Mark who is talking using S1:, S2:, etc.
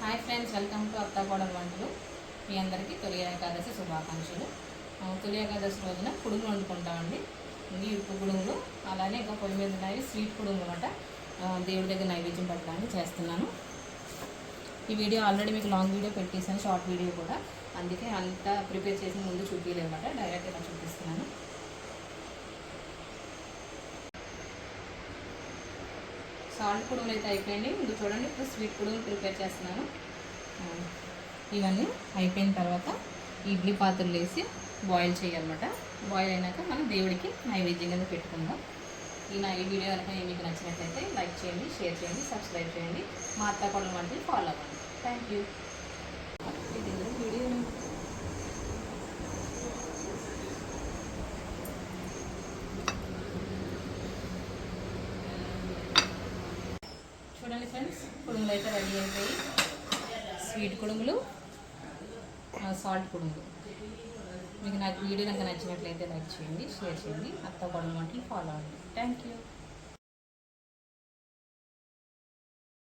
S1: Hi friends welcome to అత్తగోడల వంటలు. మీ అందరికీ తొలి ఏకాదశి శుభాకాంక్షలు. తొలి ఏకాదశి రోజున పుడుగులు వండుకుంటామండి. ఇది ఉప్పు పుడుగులు అలానే ఇంకా పొయ్యి మీద ఉన్నాయి స్వీట్ పుడుగులు అనమాట దేవుడి దగ్గర నైవేద్యం పెట్టడానికి చేస్తున్నాను. ఈ వీడియో ఆల్రెడీ మీకు లాంగ్ వీడియో పెట్టేసాను షార్ట్ వీడియో కూడా. అందుకే అంతా ప్రిపేర్ చేసిన ముందు చూపించలేదు అనమాట డైరెక్ట్ ఇలా చూపిస్తున్నాను. సాల్ట్ కుడుములు అయితే అయిపోయింది ముందు చూడండి ఇప్పుడు స్వీట్ కుడుములు ప్రిపేర్ చేస్తున్నాను. ఇవన్నీ అయిపోయిన తర్వాత ఇడ్లీ పాత్రలు వేసి బాయిల్ చేయాలన్నమాట. బాయిల్ అయినాక మనం దేవుడికి నైవేద్యం కింద పెట్టుకుందాం. ఈ నా ఈ వీడియో కనుక మీకు నచ్చినట్లయితే లైక్ చేయండి షేర్ చేయండి సబ్స్క్రైబ్ చేయండి. మా అత్త కొడలు వంటివి ఫాలో అవ్వండి. థ్యాంక్ యూ వీడియో చూడండి ఫ్రెండ్స్ కుడుములు అయితే రెడీ అయిపోయి. స్వీట్ కుడుములు సాల్ట్ కుడుములు. మీకు నాకు వీడియో కనుక నచ్చినట్లయితే లైక్ చేయండి షేర్ చేయండి. అత్త కొడలు వంటలు ఫాలో అవ్వండి. Thank you.